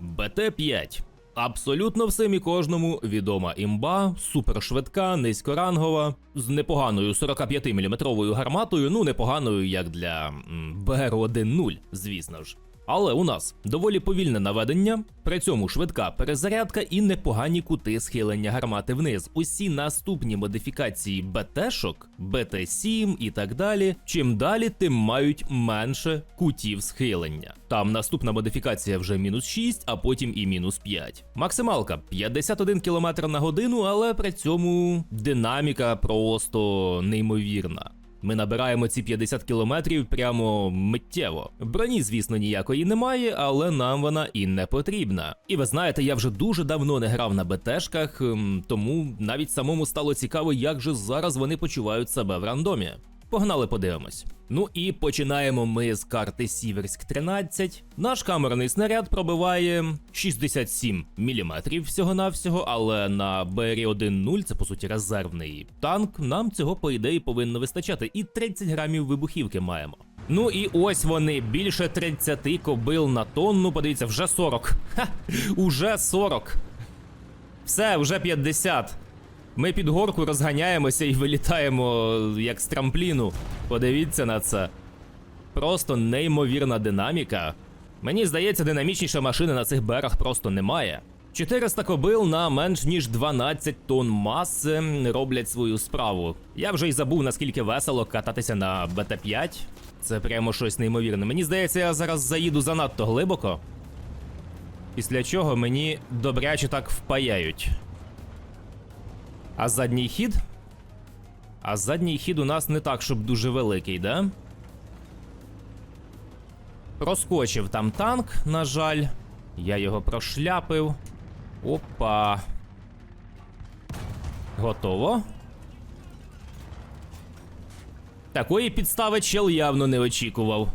БТ-5. Абсолютно всім і кожному відома імба, супершвидка, низькорангова, з непоганою 45-мм гарматою, ну непоганою як для м, БР-1.0, звісно ж. Але у нас доволі повільне наведення, при цьому швидка перезарядка і непогані кути схилення гармати вниз. Усі наступні модифікації БТ-шок, БТ-7 і так далі. Чим далі, тим мають менше кутів схилення. Там наступна модифікація вже мінус 6, а потім і мінус 5. Максималка 51 км на годину, але при цьому динаміка просто неймовірна. Ми набираємо ці 50 кілометрів прямо миттєво. Броні, звісно, ніякої немає, але нам вона і не потрібна. І ви знаєте, я вже дуже давно не грав на БТшках, ем, тому навіть самому стало цікаво, як же зараз вони почувають себе в рандомі. Погнали, подивимось. Ну і починаємо ми з карти Сіверськ 13. Наш камерний снаряд пробиває 67 мм всього-навсього, але на БРі 1.0, це по суті резервний танк, нам цього по ідеї повинно вистачати. І 30 грамів вибухівки маємо. Ну і ось вони більше 30 кобил на тонну. Подивіться, вже 40. Ха, уже 40. Все, вже 50. Ми під горку розганяємося і вилітаємо як з трампліну. Подивіться на це. Просто неймовірна динаміка. Мені здається, динамічніша машини на цих берах просто немає. 400 кобил на менш ніж 12 тонн маси роблять свою справу. Я вже й забув, наскільки весело кататися на БТ-5. Це прямо щось неймовірне. Мені здається, я зараз заїду занадто глибоко. Після чого мені добряче так впаяють. А задній хід? А задній хід у нас не так, щоб дуже великий, да? Проскочив там танк, на жаль. Я його прошляпив. Опа. Готово. Такої підстави чел явно не очікував.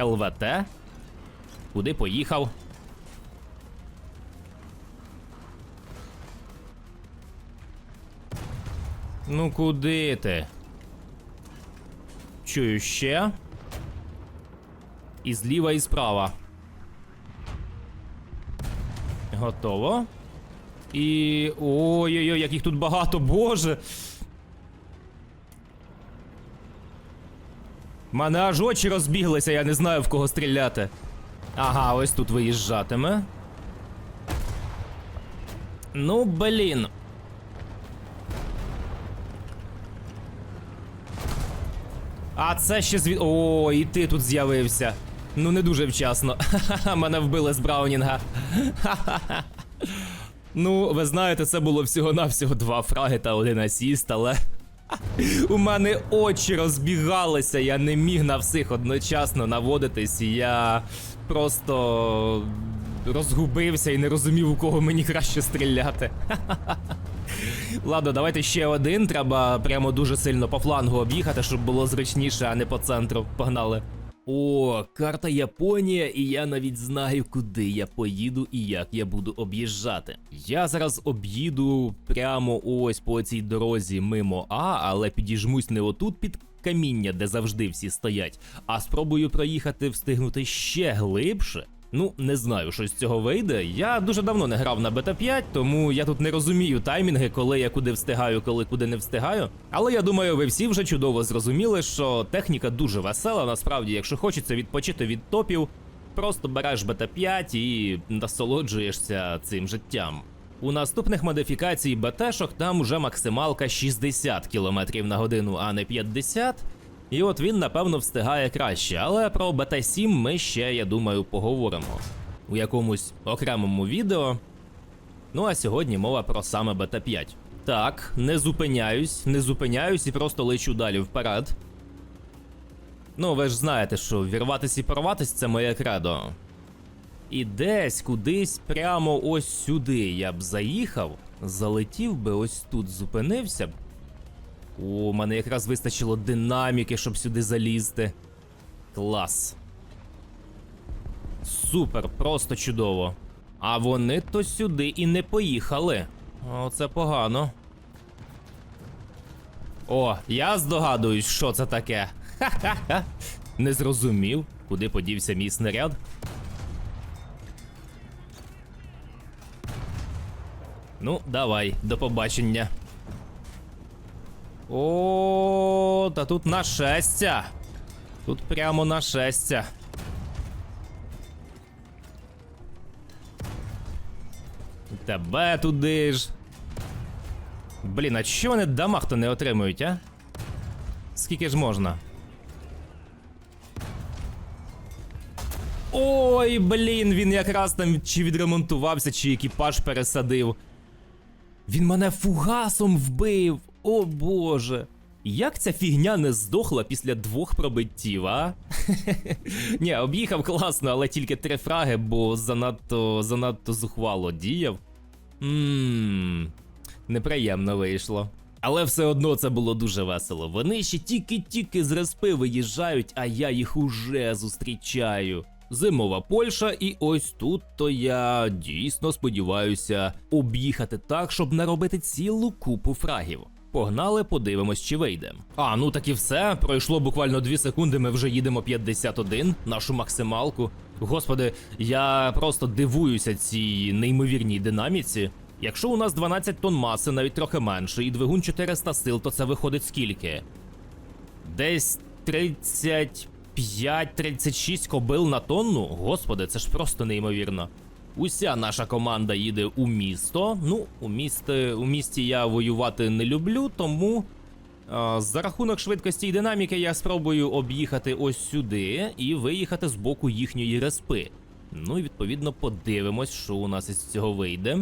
ЛВТ? Куди поїхав? Ну куди ти? Чую ще. І зліва, і справа. Готово. І. Ой-ой-ой, як їх тут багато, боже. Мене аж очі розбіглися, я не знаю в кого стріляти. Ага, ось тут виїжджатиме. Ну, блін. А це ще звід. О, і ти тут з'явився. Ну не дуже вчасно. Ха-ха, мене вбили з Браунінга. Ха-ха-ха. Ну, ви знаєте, це було всього-навсього два фраги та один асіст, але. У мене очі розбігалися, я не міг на всіх одночасно наводитись, я просто розгубився і не розумів, у кого мені краще стріляти. Ладно, давайте ще один. Треба прямо дуже сильно по флангу об'їхати, щоб було зручніше, а не по центру. Погнали. О, карта Японія, і я навіть знаю, куди я поїду і як я буду об'їжджати. Я зараз об'їду прямо ось по цій дорозі мимо А, але підіжмусь не отут під каміння, де завжди всі стоять, а спробую проїхати встигнути ще глибше. Ну, не знаю, що з цього вийде. Я дуже давно не грав на бета 5, тому я тут не розумію таймінги, коли я куди встигаю, коли куди не встигаю. Але я думаю, ви всі вже чудово зрозуміли, що техніка дуже весела. Насправді, якщо хочеться відпочити від топів, просто береш бета 5 і насолоджуєшся цим життям. У наступних модифікацій БТшок там уже максималка 60 км на годину, а не 50. І от він, напевно, встигає краще, але про БТ-7 ми ще, я думаю, поговоримо у якомусь окремому відео. Ну а сьогодні мова про саме БТ-5. Так, не зупиняюсь, не зупиняюсь і просто лечу далі вперед. Ну, ви ж знаєте, що вірватися і порватися це моє кредо. І десь кудись прямо ось сюди я б заїхав, залетів би ось тут, зупинився б. О, мене якраз вистачило динаміки, щоб сюди залізти. Клас. Супер, просто чудово. А вони то сюди і не поїхали. Оце погано. О, я здогадуюсь, що це таке. Ха-ха-ха. Не зрозумів, куди подівся мій снаряд. Ну, давай, до побачення. О, та тут нашестя. Тут прямо нашестя. Тебе туди ж. Блін, а що вони дамаг-то не отримують, а? Скільки ж можна? Ой, блін, він якраз там чи відремонтувався, чи екіпаж пересадив. Він мене фугасом вбив. О боже. Як ця фігня не здохла після двох пробиттів, а? Ні, об'їхав класно, але тільки три фраги, бо занадто занадто зухвало діяв. Ммм, неприємно вийшло. Але все одно це було дуже весело. Вони ще тільки-тільки з респи виїжджають, а я їх уже зустрічаю. Зимова Польща, і ось тут то я дійсно сподіваюся об'їхати так, щоб наробити цілу купу фрагів. Погнали, подивимось, чи вийде. А, ну так і все. Пройшло буквально 2 секунди. Ми вже їдемо 51, нашу максималку. Господи, я просто дивуюся цій неймовірній динаміці. Якщо у нас 12 тонн маси, навіть трохи менше, і двигун 400 сил, то це виходить скільки? Десь 35-36 кобил на тонну? Господи, це ж просто неймовірно. Уся наша команда їде у місто. Ну, у місті, у місті я воювати не люблю, тому а, за рахунок швидкості і динаміки я спробую об'їхати ось сюди і виїхати з боку їхньої респи. Ну і відповідно подивимось, що у нас із цього вийде.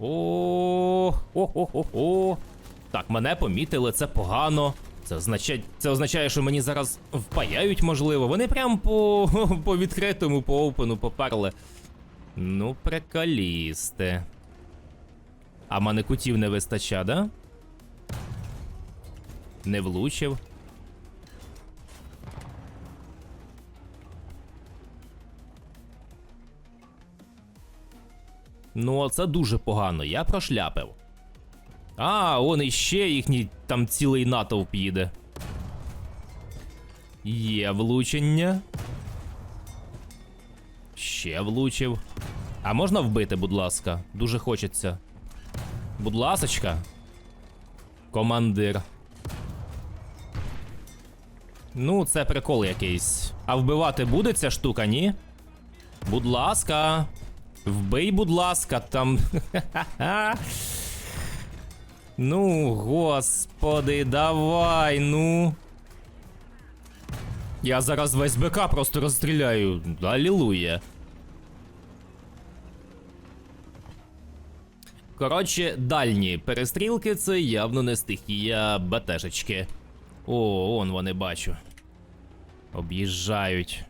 О, о, о, о, о. Так, мене помітили, це погано. Це означає, це означає, що мені зараз впаяють, можливо. Вони прям по, по відкритому, по опену поперли. Ну, приколісти. А мене кутів не вистача, да? Не влучив. Ну, це дуже погано, я прошляпив. А, он іще їхній там цілий натовп їде. Є влучення. Ще влучив. А можна вбити, будь ласка? Дуже хочеться. Будь ласочка. Командир. Ну, це прикол якийсь. А вбивати буде ця штука, ні? Будь ласка. Вбий, будь ласка, там. Ну, господи, давай, ну. Я зараз весь БК просто розстріляю. Алілуя. Коротше, дальні перестрілки це явно не стихія БТшечки. О, он вони бачу. Об'їжджають.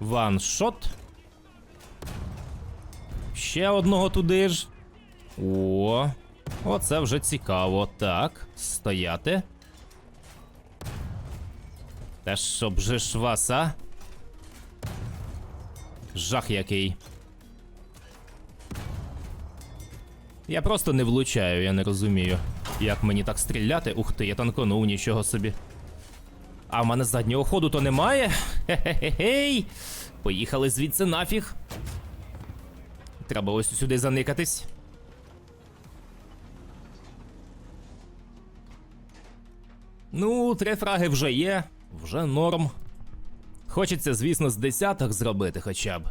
Ваншот. Ще одного туди ж. О, оце вже цікаво. Так, стояти. Та щоб же ж вас, а? Жах який. Я просто не влучаю, я не розумію. Як мені так стріляти? Ух ти, я танконув, нічого собі. А в мене заднього ходу то немає? Хе-хе-хей. Поїхали звідси нафіг. Треба ось сюди заникатись. Ну, три фраги вже є, вже норм. Хочеться, звісно, з десяток зробити хоча б.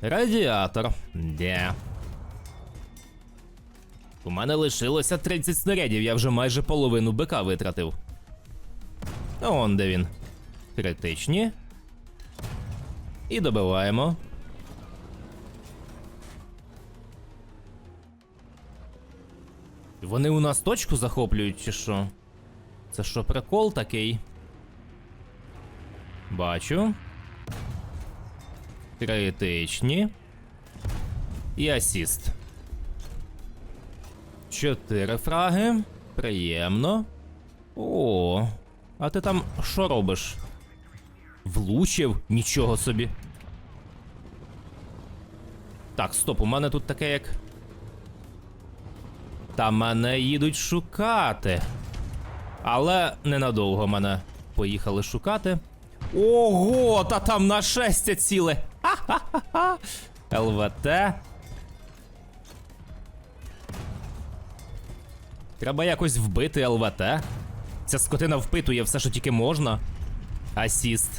Радіатор. Де. У мене лишилося 30 снарядів, я вже майже половину БК витратив. Он де він. Критичні. І добиваємо. Вони у нас точку захоплюють, чи що? Це що, прикол такий? Бачу. Критичні. І асіст. Чотири фраги. Приємно. О, а ти там що робиш? Влучив? Нічого собі. Так, стоп, у мене тут таке як. Та мене їдуть шукати. Але ненадовго мене поїхали шукати. Ого, та там нашестя ціле. Ха-ха-ха. ЛВТ. Треба якось вбити ЛВТ. Ця скотина впитує все, що тільки можна. Асіст.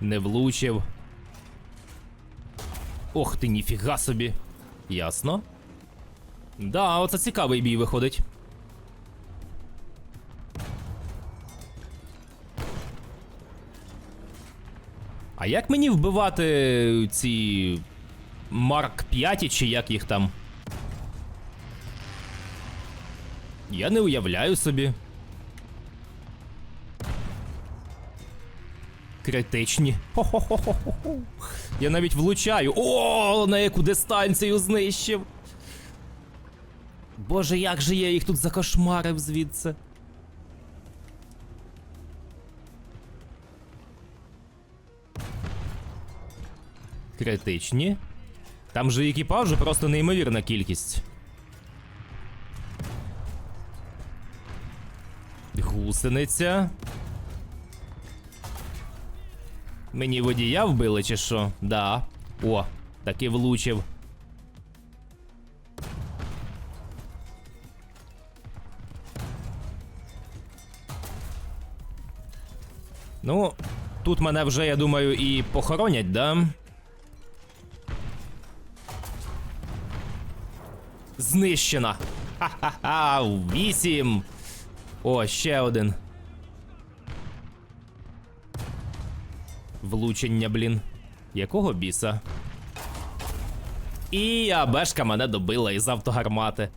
Не влучив. Ох ти, ніфіга собі. Ясно. Да, оце цікавий бій виходить. А як мені вбивати ці Марк 5 чи як їх там? Я не уявляю собі. Критичні. Хо-хо-хо-хо-хо. Я навіть влучаю. О, на яку дистанцію знищив. Боже, як же я їх тут закошмарив звідси. Критичні. Там же екіпажу просто неймовірна кількість. Гусениця. Мені водія вбили чи що? Да. О, таки влучив. Ну, тут мене вже, я думаю, і похоронять, да? Знищена. Ха-ха-ха, вісім. О, ще один. Влучення, блін. Якого біса? І АБшка мене добила із автогармати.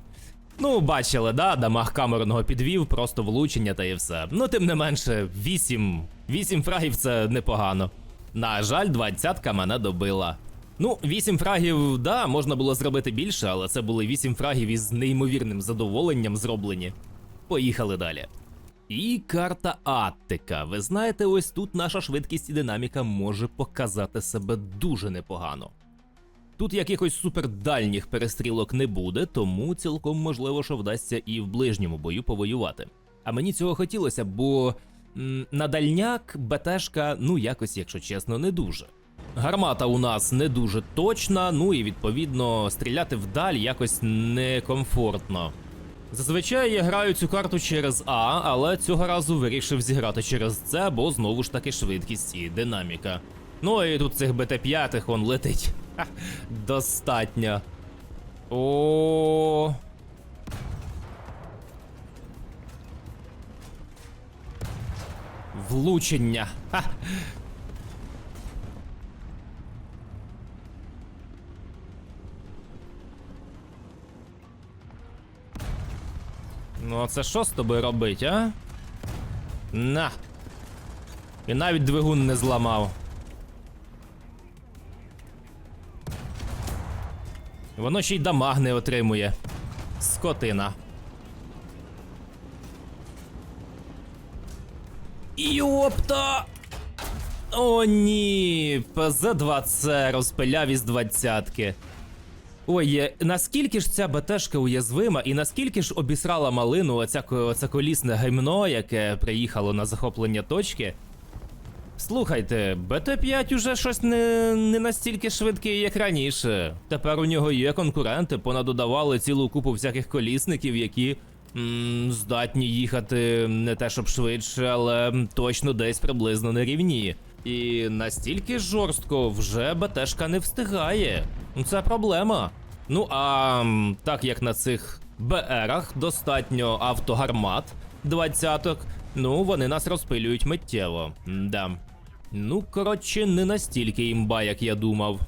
Ну, бачили, да, дамаг камерного підвів, просто влучення та і все. Ну, тим не менше, 8, 8 фрагів це непогано. На жаль, двадцятка мене добила. Ну, 8 фрагів, да, можна було зробити більше, але це були 8 фрагів із неймовірним задоволенням зроблені. Поїхали далі. І карта Аттика. Ви знаєте, ось тут наша швидкість і динаміка може показати себе дуже непогано. Тут якихось супердальніх перестрілок не буде, тому цілком можливо, що вдасться і в ближньому бою повоювати. А мені цього хотілося, бо на дальняк БТшка, ну якось, якщо чесно, не дуже. Гармата у нас не дуже точна, ну і відповідно стріляти вдаль якось некомфортно. Зазвичай я граю цю карту через А, але цього разу вирішив зіграти через С, бо знову ж таки швидкість і динаміка. Ну і тут цих БТ-5 он летить. Ха, достатньо. О. Влучення. Ха. Ну, а це що з тобою робить, а? На. І навіть двигун не зламав. Воно ще й дамаг не отримує. Скотина. Йопта! О, ні! ПЗ-2С розпиляв із двадцятки. Ой, е, наскільки ж ця БТшка уязвима, і наскільки ж обісрала малину оця, оце колісне гаймно, яке приїхало на захоплення точки. Слухайте, БТ-5 уже щось не, не настільки швидкий, як раніше. Тепер у нього є конкуренти, понадодавали цілу купу всяких колісників, які м, здатні їхати не те щоб швидше, але точно десь приблизно на рівні. І настільки жорстко вже БТшка не встигає. Ну, Це проблема. Ну а так як на цих БРах достатньо автогармат двадцяток, ну вони нас розпилюють миттєво. Да. Ну, коротше, не настільки імба, як я думав.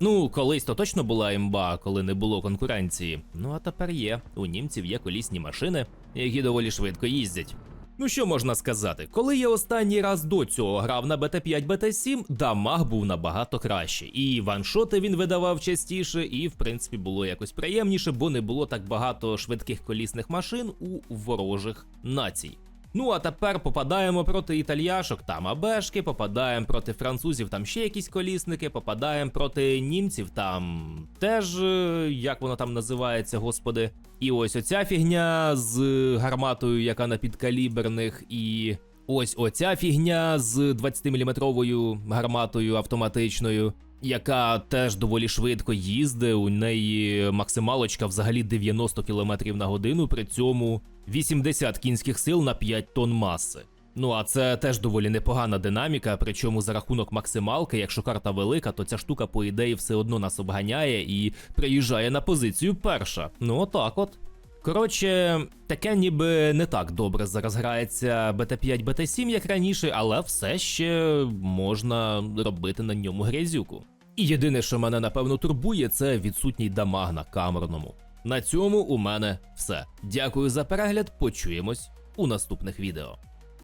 Ну, колись то точно була імба, коли не було конкуренції. Ну а тепер є. У німців є колісні машини, які доволі швидко їздять. Ну що можна сказати, коли я останній раз до цього грав на БТ5 БТ7, дамаг був набагато краще. І ваншоти він видавав частіше, і в принципі було якось приємніше, бо не було так багато швидких колісних машин у ворожих націй. Ну а тепер попадаємо проти італьяшок, там абешки, попадаємо проти французів, там ще якісь колісники, попадаємо проти німців, там теж е, як воно там називається, господи. І ось оця фігня з гарматою, яка на підкаліберних, і ось оця фігня з 20-мм гарматою автоматичною. Яка теж доволі швидко їздить, у неї максималочка взагалі 90 км на годину, при цьому 80 кінських сил на 5 тонн маси. Ну а це теж доволі непогана динаміка, причому за рахунок максималки, якщо карта велика, то ця штука, по ідеї, все одно нас обганяє і приїжджає на позицію перша. Ну отак от. Коротше, таке ніби не так добре зараз грається BT5, BT7, як раніше, але все ще можна робити на ньому грязюку. І єдине, що мене напевно турбує, це відсутній дамаг на камерному. На цьому у мене все. Дякую за перегляд, почуємось у наступних відео.